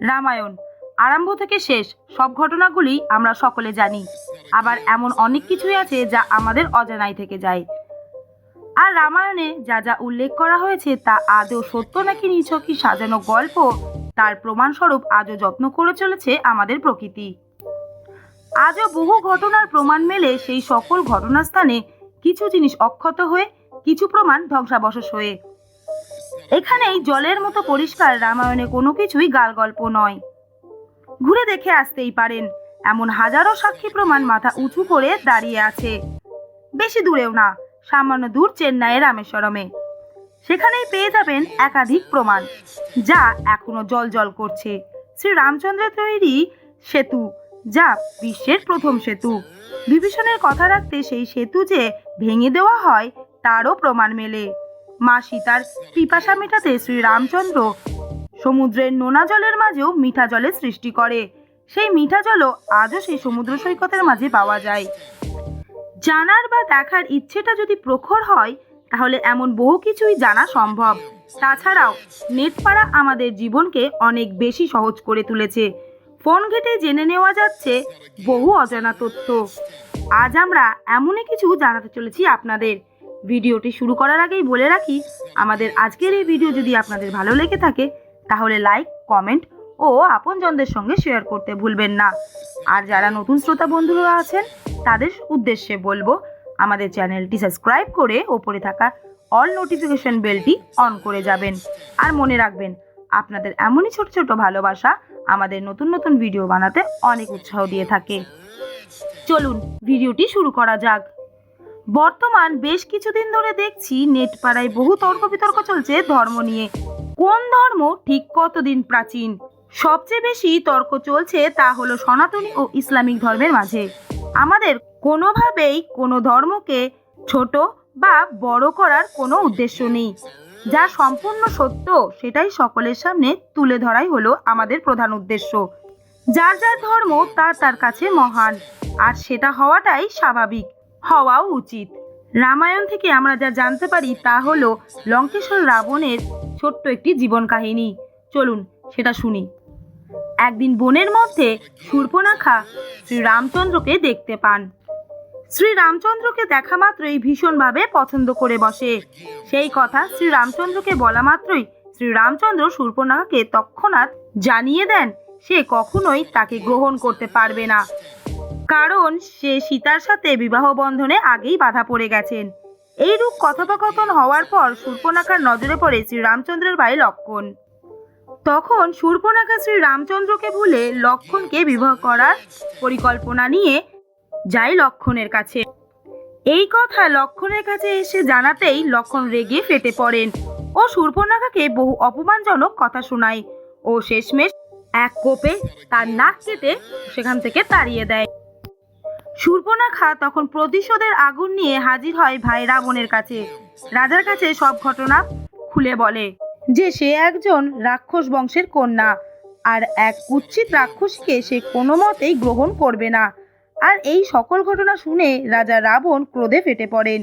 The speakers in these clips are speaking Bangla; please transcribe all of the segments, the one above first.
রামায়ণ। আরম্ভ থেকে শেষ, সব ঘটনাগুলি আমরা সকলে জানি। আবার এমন অনেক কিছুই আছে যা আমাদের অজানাই থেকে যায়। আর রামায়ণে যা যা উল্লেখ করা হয়েছে তা আদৌ সত্য নাকি নিছকই সাজানো গল্প, তার প্রমাণস্বরূপ আজও যত্ন করে চলেছে আমাদের প্রকৃতি। আজও বহু ঘটনার প্রমাণ মেলে সেই সকল ঘটনাস্থানে কিছু জিনিস অক্ষত হয়ে, কিছু প্রমাণ ধ্বংসাবশেষ হয়ে। এখানেই জলের মতো পরিষ্কার রামায়ণে কোনো কিছুই গাল গল্প নয়। ঘুরে দেখে আসতেই পারেন, এমন হাজারো সাক্ষী প্রমাণ মাথা উঁচু করে দাঁড়িয়ে আছে। বেশি দূরেও না, সামান্য দূর চেন্নাইয়ের রামেশ্বরমে। সেখানেই পেয়ে যাবেন একাধিক প্রমাণ, যা এখনও জল জল করছে। শ্রী রামচন্দ্রের তৈরি সেতু, যা বিশ্বের প্রথম সেতু। বিভীষণের কথা রাখতে সেই সেতু যে ভেঙে দেওয়া হয়, তারও প্রমাণ মেলে। মা সীতার পিপাসা মেটাতে শ্রী রামচন্দ্র সমুদ্রের নোনা জলের মাঝেও মিঠা জলের সৃষ্টি করে। সেই মিঠা জলও আজও সেই সমুদ্র সৈকতের মাঝে পাওয়া যায়। জানার বা দেখার ইচ্ছেটা যদি প্রখর হয়, তাহলে এমন বহু কিছুই জানা সম্ভব। তাছাড়াও নেট পাড়া আমাদের জীবনকে অনেক বেশি সহজ করে তুলেছে। ফোন ঘেটে জেনে নেওয়া যাচ্ছে, বহু অজানা তথ্য। আজ আমরা এমনই কিছু জানাতে চলেছি আপনাদের। ভিডিওটি শুরু করার আগেই বলে রাখি, আমাদের আজকের এই ভিডিও যদি আপনাদের ভালো লেগে থাকে, তাহলে লাইক, কমেন্ট ও আপনজনদের সঙ্গে শেয়ার করতে ভুলবেন না। আর যারা নতুন শ্রোতা বন্ধুরা আছেন, তাদের উদ্দেশ্যে বলব, আমাদের চ্যানেলটি সাবস্ক্রাইব করে ওপরে থাকা অল নোটিফিকেশন বেলটি অন করে যাবেন। আর মনে রাখবেন, আপনাদের এমনই ছোট ছোট ভালোবাসা আমাদের নতুন নতুন ভিডিও বানাতে অনেক উৎসাহ দিয়ে থাকে। চলুন, ভিডিওটি শুরু করা যাক। বর্তমান বেশ কিছুদিন ধরে দেখছি নেট পাড়ায় বহু তর্ক বিতর্ক চলছে ধর্ম নিয়ে। কোন ধর্ম ঠিক কতদিন প্রাচীন? সবচেয়ে বেশি তর্ক চলছে তা হলো সনাতনী ও ইসলামিক ধর্মের মাঝে। আমাদের কোনোভাবেই কোনো ধর্মকে ছোট বা বড় করার কোনো উদ্দেশ্য নেই। যা সম্পূর্ণ সত্য, সেটাই সকলের সামনে তুলে ধরাই হলো আমাদের প্রধান উদ্দেশ্য। যার যার ধর্ম তার তার কাছে মহান, আর সেটা হওয়াটাই স্বাভাবিক। হওয়াও উচিত। রামায়ণ থেকে আমরা যা জানতে পারি তা হল লঙ্কেশ্বর রাবণের ছোট্ট একটি জীবন কাহিনী চলুন সেটা শুনি। একদিন বনের মধ্যে শূর্পনাখা শ্রী রামচন্দ্রকে দেখতে পান। শ্রী রামচন্দ্রকে দেখা মাত্রই ভীষণভাবে পছন্দ করে বসে। সেই কথা শ্রী রামচন্দ্রকে বলা মাত্রই শ্রী রামচন্দ্র শূর্পনাখাকে তৎক্ষণাৎ জানিয়ে দেন, সে কখনোই তাকে গ্রহণ করতে পারবে না। কারণ সে সীতার সাথে বিবাহ বন্ধনে আগেই বাধা পড়ে গেছেন। এইরূপ কথোপকথন হওয়ার পর শূর্পনাখার নজরে পড়ে শ্রী রামচন্দ্রের ভাই লক্ষণ। তখন শূর্পনাখা শ্রী রামচন্দ্রকে ভুলে লক্ষণকে বিবাহ করার পরিকল্পনা নিয়ে যায় লক্ষণের কাছে। এই কথা লক্ষণের কাছে এসে জানাতেই লক্ষণ রেগে ফেটে পড়েন ও শূর্পনাখাকে বহু অপমানজনক কথা শোনায় ও শেষমেশ এক কোপে তার নাক কেটে সেখান থেকে তাড়িয়ে দেয়। শূর্পনাখা তখন প্রতিশোধের আগুন নিয়ে হাজির হয় ভাই রাবণের কাছে। রাজার কাছে সব ঘটনা খুলে বলে যে সে একজন রাক্ষস বংশের কন্যা আর এক কুৎসিত রাক্ষসকে সে কোনো মতেই গ্রহণ করবে না। আর এই সকল ঘটনা শুনে রাজা রাবণ ক্রোধে ফেটে পড়েন।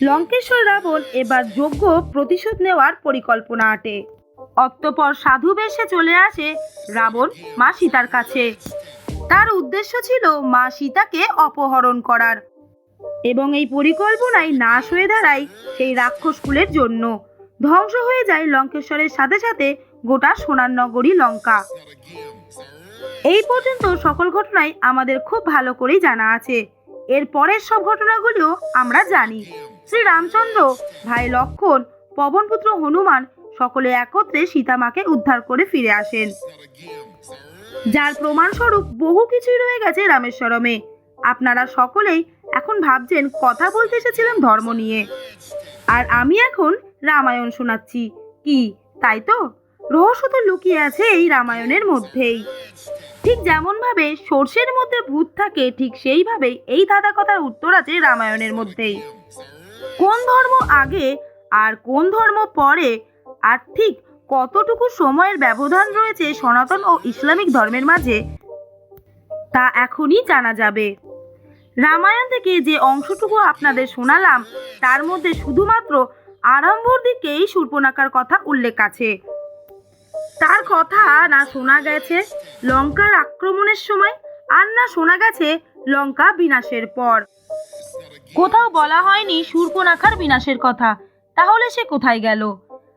লঙ্কেশ্বর রাবণ এবার যোগ্য প্রতিশোধ নেওয়ার পরিকল্পনা আটে। অতঃপর সাধু বেশে চলে আসে রাবণ মা সীতার কাছে। তার উদ্দেশ্য ছিল মা সীতাকে অপহরণ করার। এবং এই পরিকল্পনায় নাশ হয়ে দাঁড়ায় সেই রাক্ষস কুলের জন্য। ধ্বংস হয়ে যায় লঙ্কেশ্বরের সাথে সাথে গোটা সোনার নগরী লঙ্কা। এই পর্যন্ত সকল ঘটনাই আমাদের খুব ভালো করেই জানা আছে। এর পরের সব ঘটনাগুলিও আমরা জানি। শ্রী রামচন্দ্র ভাই লক্ষণ, পবনপুত্র হনুমান সকলে একত্রে সীতামাকে উদ্ধার করে ফিরে আসেন। যার প্রমাণস্বরূপ বহু কিছুই রয়ে গেছে রামেশ্বরমে। আপনারা সকলেই এখন ভাবছেন কথা বলতে এসেছিলাম ধর্ম নিয়ে। আর আমি এখন রামায়ণ শোনাচ্ছি। কি, তাই তো? রহস্য তো লুকিয়ে আছে এই রামায়ণের মধ্যেই। ঠিক যেমন ভাবে সর্ষের মধ্যে ভূত থাকে, ঠিক সেইভাবেই এই দাদা কথার উত্তর আছে রামায়ণের মধ্যেই। কোন ধর্ম আগে আর কোন ধর্ম পরে, আর ঠিক কতটুকু সময়ের ব্যবধান রয়েছে সনাতন ও ইসলামিক ধর্মের মাঝে, তা এখনই জানা যাবে। রামায়ণ থেকে যে অংশটুকু আপনাদের শোনালাম, তার মধ্যে শুধুমাত্র আরম্ভর দিকেই শূর্পনাখার কথা উল্লেখ আছে। তার কথা না শোনা গেছে লঙ্কার আক্রমণের সময়, আর না শোনা গেছে লঙ্কা বিনাশের পর। কোথাও বলা হয়নি শূর্পনাখার বিনাশের কথা, তাহলে সে কোথায় গেল?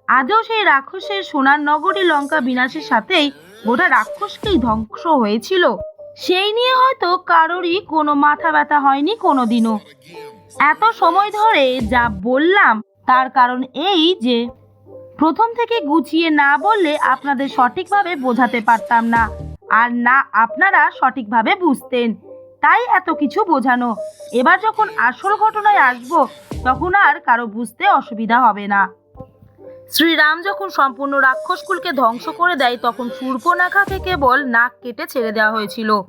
আদৌ সেই রাক্ষসের সোনার নগরী লঙ্কা বিনাশের সাথেই গোটা রাক্ষসকেই ধ্বংস হয়েছিল। সেই নিয়ে হয়তো কারোরই কোনো মাথা ব্যথা হয়নি কোনোদিনও। এত সময় ধরে যা বললাম, তার কারণ এই যে, প্রথম থেকে গুছিয়ে না বললে আপনাদের সঠিকভাবে বোঝাতে পারতাম না, আর না আপনারা সঠিকভাবে বুঝতেন। তাই এত কিছু বোঝানো। এবার যখন আসল ঘটনায় আসব, তখন আর কারও বুঝতে অসুবিধা হবে না। শ্রীরাম যখন সম্পূর্ণ রাক্ষসকুলকে ধ্বংস করে দেয়, তখন শূর্পনাখাকে কেবল নাক কেটে ছেড়ে দেওয়া হয়েছিল।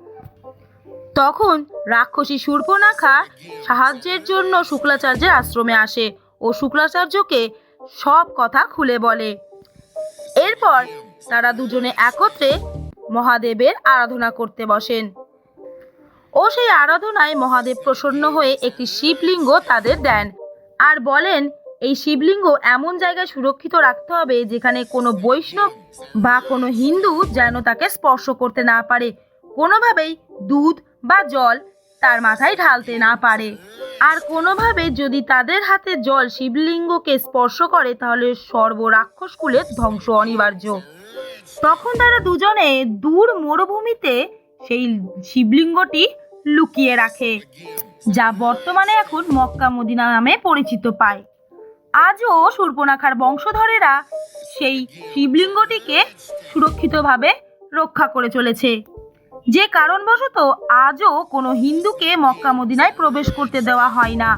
তখন রাক্ষসী শূর্পনাখা সাহায্যের জন্য শুক্লাচার্যের আশ্রমে আসে ও শুক্লাচার্যকে সব কথা খুলে বলে। এরপর তারা দুজনে একত্রে মহাদেবের আরাধনা করতে বসেন। ও সেই আরাধনায় মহাদেব প্রসন্ন হয়ে একটি শিবলিঙ্গ তাদের দেন আর বলেন এই শিবলিঙ্গ এমন জায়গায় সুরক্ষিত রাখতে হবে যেখানে কোনো বৈষ্ণব বা কোনো হিন্দু যেন তাকে স্পর্শ করতে না পারে। কোনোভাবেই দুধ বা জল তার মাথায় ঢালতে না পারে। আর কোনোভাবে যদি তাদের হাতে জল শিবলিঙ্গকে স্পর্শ করে, তাহলে সর্ব রাক্ষসকুলের ধ্বংস অনিবার্য। তখন তারা দুজনে দূর মরুভূমিতে সেই শিবলিঙ্গটি লুকিয়ে রাখে, যা বর্তমানে এখন মক্কা মদিনা নামে পরিচিত পায়। আজও শূর্পনাখার বংশধরেরা সেই শিবলিঙ্গটিকে সুরক্ষিতভাবে রক্ষা করে চলেছে। যে কারণবশত আজও কোনো হিন্দুকে মক্কা মদিনায় প্রবেশ করতে দেওয়া হয় না,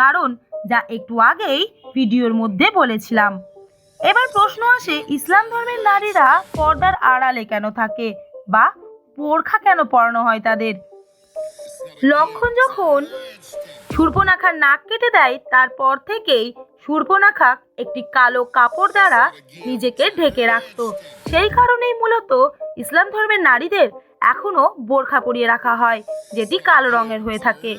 কারণ যা একটু আগেই ভিডিওর মধ্যে বলেছিলাম। এবার প্রশ্ন আসে, ইসলাম ধর্মের নারীরা পর্দার আড়ালে কেন থাকে বা পোরখা কেন পরানো হয় তাদের? লক্ষণ যখন শূর্পনাখার নাক কেটে দেয়, তারপর থেকেই শূর্পনাখা একটি কালো কাপড় দ্বারা নিজেকে ঢেকে রাখত। সেই কারণেই মূলত ইসলাম ধর্মের নারীদের এখনও বোরখা পরিয়ে রাখা হয়, যেটি কালো রঙের হয়ে থাকে।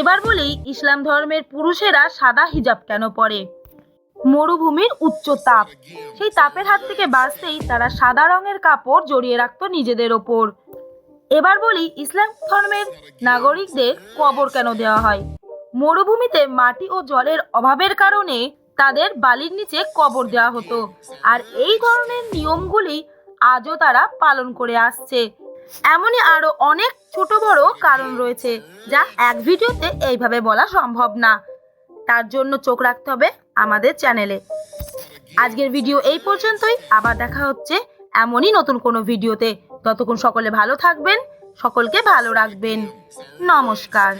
এবার বলি, ইসলাম ধর্মের পুরুষেরা সাদা হিজাব কেন পরে? মরুভূমির উচ্চ তাপ। সেই তাপের হাত থেকে বাঁচতেই তারা সাদা রঙের কাপড় জড়িয়ে রাখত নিজেদের ওপর। এবার বলি, ইসলাম ধর্মের নাগরিকদের কবর কেন দেওয়া হয়? মরুভূমিতে মাটি ও জলের অভাবের কারণে তাদের বালির নিচে কবর দেওয়া হতো। আর এই ধরনের নিয়মগুলি আজও তারা পালন করে আসছে। এমনই আরও অনেক ছোট বড় কারণ রয়েছে, যা এক ভিডিওতে এইভাবে বলা সম্ভব না। তার জন্য চোখ রাখতে হবে আমাদের চ্যানেলে। আজকের ভিডিও এই পর্যন্তই। আবার দেখা হচ্ছে এমনই নতুন কোনো ভিডিওতে। ততক্ষণ সকলে ভালো থাকবেন, সকলকে ভালো রাখবেন। নমস্কার।